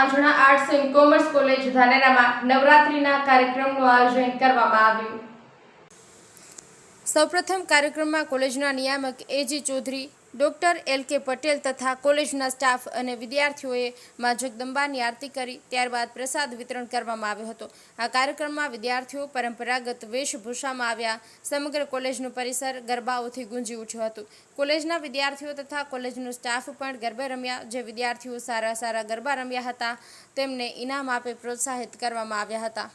Anjana arts and commerce college ધાનેરામાં નવરાત્રીના કાર્યક્રમનું આયોજન કરવામાં આવ્યું. સૌપ્રથમ કાર્યક્રમમાં કોલેજના નિયામક એજી Chaudhary doctor L K Patel તથા કોલેજના સ્ટાફ અને વિદ્યાર્થીઓએ મા જગદંબાની આરતી કરી, ત્યારબાદ પ્રસાદ વિતરણ કરવામાં આવ્યો હતો. આ કાર્યક્રમમાં વિદ્યાર્થીઓ પરંપરાગત વેશભૂષામાં આવ્યા. સમગ્ર કોલેજનું પરિસર ગરબાઓથી ગુંજી ઉઠ્યું હતું. કોલેજના વિદ્યાર્થીઓ તથા કોલેજનો સ્ટાફ પણ ગરબે રમ્યા. જે વિદ્યાર્થીઓ સારા સારા ગરબા રમ્યા હતા, તેમને ઇનામ આપી પ્રોત્સાહિત કરવામાં આવ્યા હતા.